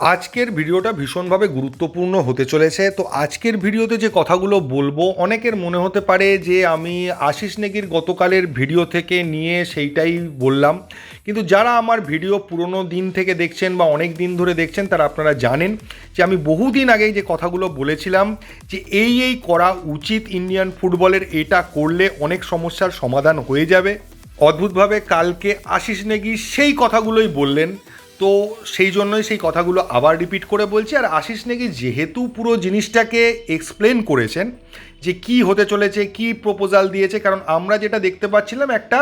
আজকের ভিডিওটা ভীষণভাবে গুরুত্বপূর্ণ হতে চলেছে। তো আজকের ভিডিওতে যে কথাগুলো বলব, অনেকের মনে হতে পারে যে আমি আশিস নেগির গতকালের ভিডিও থেকে নিয়ে সেইটাই বললাম। কিন্তু যারা আমার ভিডিও পুরনো দিন থেকে দেখছেন বা অনেক দিন ধরে দেখছেন, তারা আপনারা জানেন যে আমি বহুদিন আগেই যে কথাগুলো বলেছিলাম যে এই এই করা উচিত ইন্ডিয়ান ফুটবলের, এটা করলে অনেক সমস্যার সমাধান হয়ে যাবে। অদ্ভুতভাবে কালকে আশিস নেগি সেই কথাগুলোই বললেন। তো সেই জন্যই সেই কথাগুলো আবার রিপিট করে বলছি। আর আশিস নেগি যেহেতু পুরো জিনিসটাকে এক্সপ্লেন করেছেন যে কি হতে চলেছে, কি প্রপোজাল দিয়েছে, কারণ আমরা যেটা দেখতে পাচ্ছিলাম একটা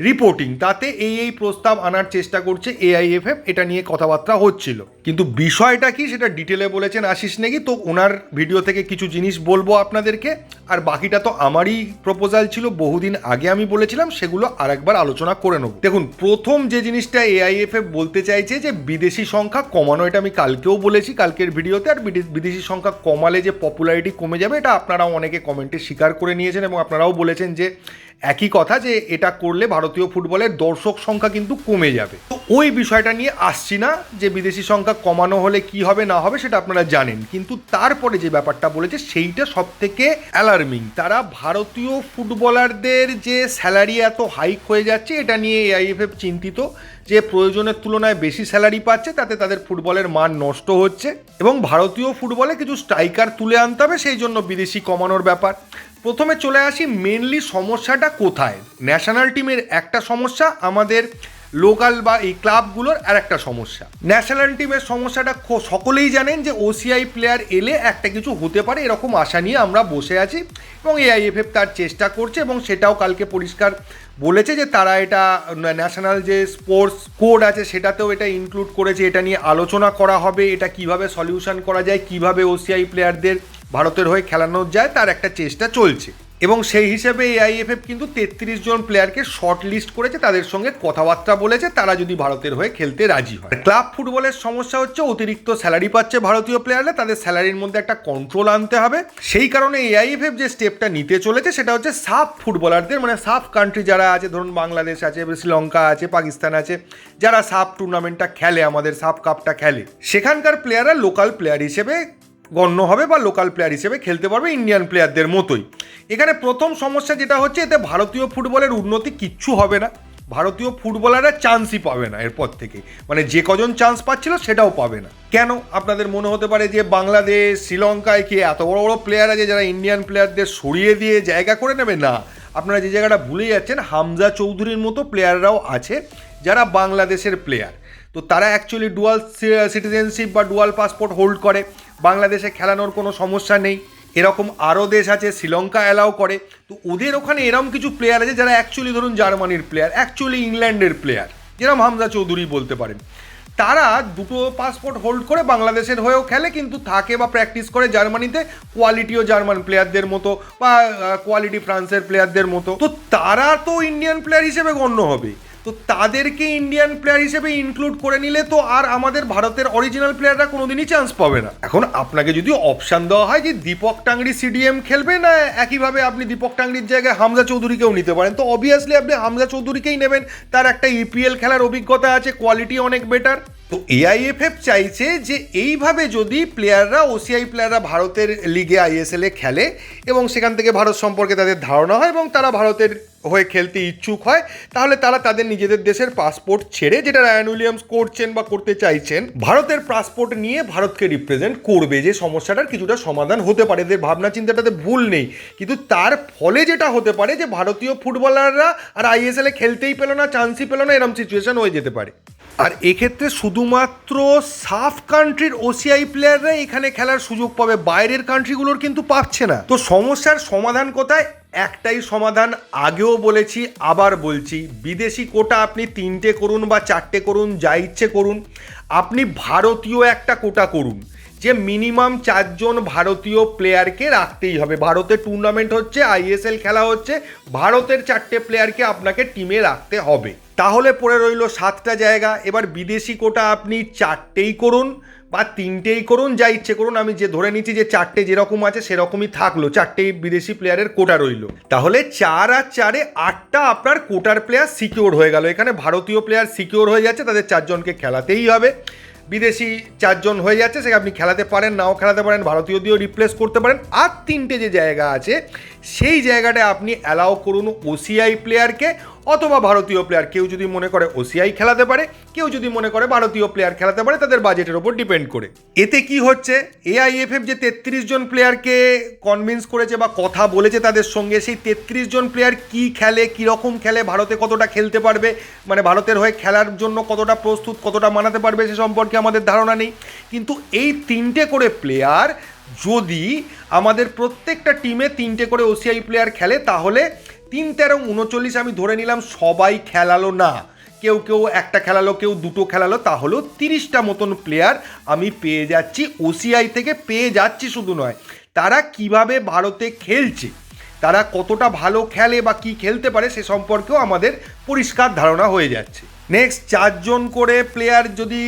রিপোর্টিং তাতে এই এই প্রস্তাব আনার চেষ্টা করছে এআইএফএফ এটা নিয়ে কথাবার্তা হচ্ছিল। কিন্তু বিষয়টা কি সেটা ডিটেলে বলেছেন আশিস নেগি, তো ওনার ভিডিও থেকে কিছু জিনিস বলব আপনাদেরকে। আর বাকিটা তো আমারই প্রপোজাল ছিল, বহুদিন আগে আমি বলেছিলাম, সেগুলো আরেকবার আলোচনা করে নেব। দেখুন, প্রথম যে জিনিসটা এআইএফএফ বলতে চাইছে যে বিদেশি সংখ্যা কমানো, এটা আমি কালকেও বলেছি, কালকের ভিডিওতে, আর বিদে- বিদেশি সংখ্যা কমালে যে পপুলারিটি কমে যাবে, এটা আপনারাও অনেকে কমেন্টে স্বীকার করে নিয়েছেন এবং আপনারাও বলেছেন যে একই কথা যে এটা করলে ভারতীয় ফুটবলের দর্শক সংখ্যা কিন্তু কমে যাবে। তো ওই বিষয়টা নিয়ে আসছি না যে বিদেশি সংখ্যা কমানো হলে কি হবে, না হবে, সেটা আপনারা জানেন। কিন্তু তারপরে যে ব্যাপারটা বলেছে, সেইটা সব থেকে অ্যালার্মিং তারা ভারতীয় ফুটবলারদের যে স্যালারি এত হাইক হয়ে যাচ্ছে, এটা নিয়ে এআইএফএফ চিন্তিত যে প্রয়োজনের তুলনায় বেশি স্যালারি পাচ্ছে, তাতে তাদের ফুটবলের মান নষ্ট হচ্ছে। এবং ভারতীয় ফুটবলে কিছু স্ট্রাইকার তুলে আনতে হবে, সেই জন্য বিদেশি কমানোর ব্যাপার। প্রথমে চলে আসি মেনলি সমস্যাটা কোথায়? ন্যাশনাল টিমের একটা সমস্যা, আমাদের লোকাল বা এই ক্লাবগুলোর আর একটা সমস্যা ন্যাশনাল টিমের সমস্যাটা সকলেই জানেন যে ওসিআই প্লেয়ার এলে একটা কিছু হতে পারে, এরকম আশা নিয়ে আমরা বসে আছি এবং এআইএফএফ তার চেষ্টা করছে এবং সেটাও কালকে পরিষ্কার বলেছে যে তারা এটা ন্যাশনাল যে স্পোর্টস কোড আছে সেটাতেও এটা ইনক্লুড করেছে, এটা নিয়ে আলোচনা করা হবে, এটা কীভাবে সলিউশন করা যায়, কীভাবে ওসিআই প্লেয়ারদের ভারতের হয়ে খেলানো যায়, তার একটা চেষ্টা চলছে। এবং সেই হিসেবে এআইএফএফ কিন্তু তেত্রিশ জন প্লেয়ারকে শর্ট লিস্ট করেছে, তাদের সঙ্গে কথাবার্তা বলেছে, তারা যদি ভারতের হয়ে খেলতে রাজি হয়। ক্লাব ফুটবলের সমস্যা হচ্ছে, অতিরিক্ত স্যালারি পাচ্ছে ভারতীয় প্লেয়াররা তাদের স্যালারির মধ্যে একটা কন্ট্রোল আনতে হবে। সেই কারণে এআইএফএফ যে স্টেপটা নিতে চলেছে, সেটা হচ্ছে সাফ ফুটবলারদের মানে সাফ কান্ট্রি যারা আছে, ধরুন বাংলাদেশ আছে, শ্রীলঙ্কা আছে, পাকিস্তান আছে, যারা সাফ টুর্নামেন্টটা খেলে, আমাদের সাফ কাপটা খেলে, সেখানকার প্লেয়াররা লোকাল প্লেয়ার হিসেবে গণ্য হবে বা লোকাল প্লেয়ার হিসেবে খেলতে পারবে ইন্ডিয়ান প্লেয়ারদের মতোই। এখানে প্রথম সমস্যা যেটা হচ্ছে, এতে ভারতীয় ফুটবলের উন্নতি কিচ্ছু হবে না। ভারতীয় ফুটবলাররা চান্সই পাবে না এরপর থেকে। মানে যে কজন চান্স পাচ্ছিল সেটাও পাবে না। কেন? আপনাদের মনে হতে পারে যে বাংলাদেশ, শ্রীলঙ্কায় কি এত বড় বড় প্লেয়ার আছে যারা ইন্ডিয়ান প্লেয়ারদের সরিয়ে দিয়ে জায়গা করে নেবে? না। আপনারা যে জায়গাটা ভুলে যাচ্ছেন, হামজা চৌধুরীর মতো প্লেয়াররাও আছে যারা বাংলাদেশের প্লেয়ার তো তারা অ্যাকচুয়ালি ডুয়াল সিটিজেনশিপ বা ডুয়াল পাসপোর্ট হোল্ড করে। বাংলাদেশে খেলানোর কোনো সমস্যা নেই। এরকম আরও দেশ আছে, শ্রীলঙ্কা অ্যালাউ করে। তো ওদের ওখানে এরকম কিছু প্লেয়ার আছে যারা অ্যাকচুয়ালি ধরুন জার্মানির প্লেয়ার অ্যাকচুয়ালি ইংল্যান্ডের প্লেয়ার যেরকম হামজা চৌধুরী বলতে পারেন। তারা দুটো পাসপোর্ট হোল্ড করে বাংলাদেশের হয়েও খেলে, কিন্তু থাকে বা প্র্যাকটিস করে জার্মানিতে কোয়ালিটিও জার্মান প্লেয়ারদের মতো বা কোয়ালিটি ফ্রান্সের প্লেয়ারদের মতো। তো তারা তো ইন্ডিয়ান প্লেয়ার হিসেবে গণ্য হবে। তো তাদেরকে ইন্ডিয়ান প্লেয়ার হিসেবে ইনক্লুড করে নিলে তো আর আমাদের ভারতের অরিজিনাল প্লেয়াররা কোনোদিনই চান্স পাবে না। এখন আপনাকে যদি অপশান দেওয়া হয় যে দীপক টাংরি সিডিএম খেলবে না, একইভাবে আপনি দীপক টাংরির জায়গায় হামজা চৌধুরীকেও নিতে পারেন। তো অবভিয়াসলি আপনি হামজা চৌধুরীকেই নেবেন। তার একটা ইপিএল খেলার অভিজ্ঞতা আছে কোয়ালিটি অনেক বেটার তো এআইএফএফ চাইছে যে এইভাবে যদি প্লেয়াররা ওসিআই প্লেয়াররা ভারতের লিগে আইএসএল খেলে এবং সেখান থেকে ভারত সম্পর্কে তাদের ধারণা হয় এবং তারা ভারতের হয়ে খেলতে ইচ্ছুক হয়, তাহলে তারা তাদের নিজেদের দেশের পাসপোর্ট ছেড়ে, যেটা রায়ান উইলিয়ামস করছেন বা করতে চাইছেন, ভারতের পাসপোর্ট নিয়ে ভারতকে রিপ্রেজেন্ট করবে যে সমস্যাটার কিছুটা সমাধান হতে পারে। এদের ভাবনা চিন্তাটাতে ভুল নেই। কিন্তু তার ফলে যেটা হতে পারে যে ভারতীয় ফুটবলাররা আর আইএসএলে খেলতেই পেল না চান্সই পেল না, এরম সিচুয়েশন হয়ে যেতে পারে। আর এক্ষেত্রে শুধুমাত্র সাফ কান্ট্রির ওসিআই প্লেয়াররা এখানে খেলার সুযোগ পাবে। বাইরের কান্ট্রিগুলোর কিন্তু পাচ্ছে না। তো সমস্যার সমাধান কোথায়? একটাই সমাধান আগেও বলেছি, আবার বলছি। বিদেশি কোটা আপনি তিনটে করুন বা চারটে করুন, যা ইচ্ছে করুন। আপনি ভারতীয় একটা কোটা করুন। যে মিনিমাম চারজন ভারতীয় প্লেয়ারকে রাখতেই হবে। ভারতের টুর্নামেন্ট হচ্ছে আইএসএল খেলা হচ্ছে, ভারতের চারটে প্লেয়ারকে আপনাকে টিমে রাখতে হবে। তাহলে পড়ে রইল সাতটা জায়গা, এবার বিদেশি কোটা আপনি চারটেই করুন বা তিনটেই করুন, যা ইচ্ছে করুন। আমি যে ধরে নিচ্ছি যে চারটে যেরকম আছে, সেরকমই থাকল, চারটেই বিদেশি প্লেয়ারের কোটা রইল। তাহলে চার আর চারে আটটা আপনার কোটার প্লেয়ার সিকিওর হয়ে গেল। এখানে ভারতীয় প্লেয়ার সিকিওর হয়ে যাচ্ছে, তাদের চারজনকে খেলাতেই হবে। বিদেশি চারজন হয়ে যাচ্ছে সে আপনি খেলাতে পারেন, নাও খেলাতে পারেন ভারতীয় দিয়েও রিপ্লেস করতে পারেন। আর তিনটে যে জায়গা আছে, সেই জায়গাটা আপনি অ্যালাউ করুন ওসিআই প্লেয়ারকে অথবা ভারতীয় প্লেয়ার কেউ যদি মনে করে ওসিআই খেলাতে পারে, কেউ যদি মনে করে ভারতীয় প্লেয়ার খেলাতে পারে, তাদের বাজেটের ওপর ডিপেন্ড করে। এতে কি হচ্ছে? এআইএফএফ যে তেত্রিশ জন প্লেয়ারকে কনভিন্স করেছে বা কথা বলেছে তাদের সঙ্গে, সেই তেত্রিশ জন প্লেয়ার কি খেলে, কীরকম খেলে, ভারতে কতটা খেলতে পারবে? মানে ভারতের হয়ে খেলার জন্য কতটা প্রস্তুত, কতটা মানাতে পারবে সে সম্পর্কে আমাদের ধারণা নেই। কিন্তু এই তিনটে করে প্লেয়ার যদি আমাদের প্রত্যেকটা টিমে তিনটে করে ওসিআই প্লেয়ার খেলে, তাহলে তিন তেরো, উনচল্লিশ আমি ধরে নিলাম, সবাই খেলালো না। কেউ কেউ একটা খেলালো, কেউ দুটো খেলালো, তাহলেও তিরিশটা মতন প্লেয়ার আমি পেয়ে যাচ্ছি ওসিআই থেকে পেয়ে যাচ্ছি শুধু নয়, তারা কীভাবে ভারতে খেলছে, তারা কতটা ভালো খেলে বা কি খেলতে পারে সে সম্পর্কেও আমাদের পরিষ্কার ধারণা হয়ে যাচ্ছে। নেক্সট চারজন করে প্লেয়ার যদি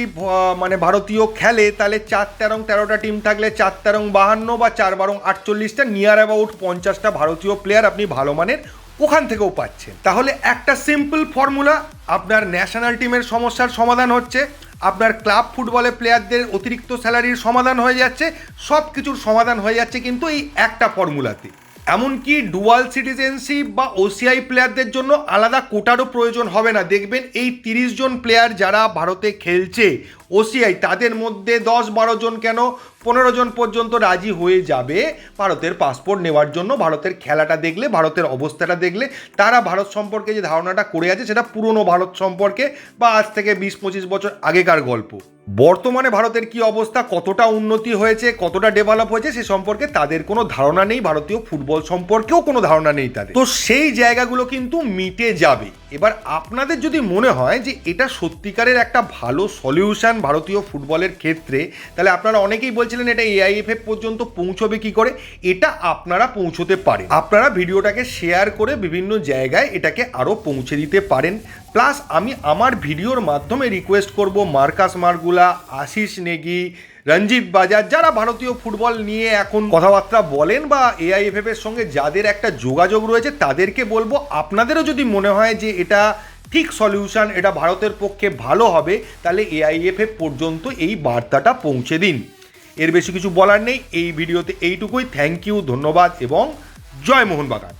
মানে ভারতীয় খেলে, তাহলে চার তেরং তেরোটা টিম থাকলে চার তেরং বাহান্ন বা চার বারং আটচল্লিশটা নিয়ার অ্যাবাউট পঞ্চাশটা ভারতীয় প্লেয়ার আপনি ভালো মানের ওখান থেকেও পাচ্ছেন। তাহলে একটা সিম্পল ফর্মুলা আপনার ন্যাশনাল টিমের সমস্যার সমাধান হচ্ছে, আপনার ক্লাব ফুটবলে প্লেয়ারদের অতিরিক্ত স্যালারির সমাধান হয়ে যাচ্ছে সব কিছুর সমাধান হয়ে যাচ্ছে কিন্তু এই একটা ফর্মুলাতে এমনকি ডুয়াল সিটিজেনশিপ বা ওসিআই প্লেয়ারদের জন্য আলাদা কোটারও প্রয়োজন হবে না। দেখবেন এই তিরিশ জন প্লেয়ার যারা ভারতে খেলছে ওসিআই, তাদের মধ্যে দশ বারো জন কেন? পনেরো জন পর্যন্ত রাজি হয়ে যাবে ভারতের পাসপোর্ট নেওয়ার জন্য। ভারতের খেলাটা দেখলে, ভারতের অবস্থাটা দেখলে, তারা ভারত সম্পর্কে যে ধারণাটা করে আছে, সেটা পুরনো ভারত সম্পর্কে বা আজ থেকে বিশ পঁচিশ বছর আগেকার গল্প। বর্তমানে ভারতের কি অবস্থা, কতটা উন্নতি হয়েছে, কতটা ডেভেলপ হয়েছে, সে সম্পর্কে তাদের কোনো ধারণা নেই। ভারতীয় ফুটবল সম্পর্কেও কোনো ধারণা নেই তাদের। তো সেই জায়গাগুলো কিন্তু মিটে যাবে। এবার আপনাদের যদি মনে হয় যে এটা সত্যিকারের একটা ভালো সলিউশন ভারতীয় ফুটবলের ক্ষেত্রে, তাহলে আপনারা অনেকেই বলছিলেন এটা এআইএফএফ পর্যন্ত পৌঁছবে কি করে? এটা আপনারা পৌঁছতে পারেন। আপনারা ভিডিওটাকে শেয়ার করে বিভিন্ন জায়গায় এটাকে আরও পৌঁছে দিতে পারেন। প্লাস আমি আমার ভিডিওর মাধ্যমে রিকোয়েস্ট করব মার্কাস মার্গুলা, আশিস নেগি, রঞ্জিত বাজার যারা ভারতীয় ফুটবল নিয়ে এখন কথাবার্তা বলেন বা এআইএফএফ এর সঙ্গে যাদের একটা যোগাযোগ রয়েছে, তাদেরকে বলব, আপনাদেরও যদি মনে হয় যে এটা ঠিক সলিউশন এটা ভারতের পক্ষে ভালো হবে, তাহলে এআইএফএফ পর্যন্ত এই বার্তাটা পৌঁছে দিন। এর বেশি কিছু বলার নেই, এই ভিডিওতে এইটুকুই। থ্যাংক ইউ ধন্যবাদ এবং জয় মোহনবাগান।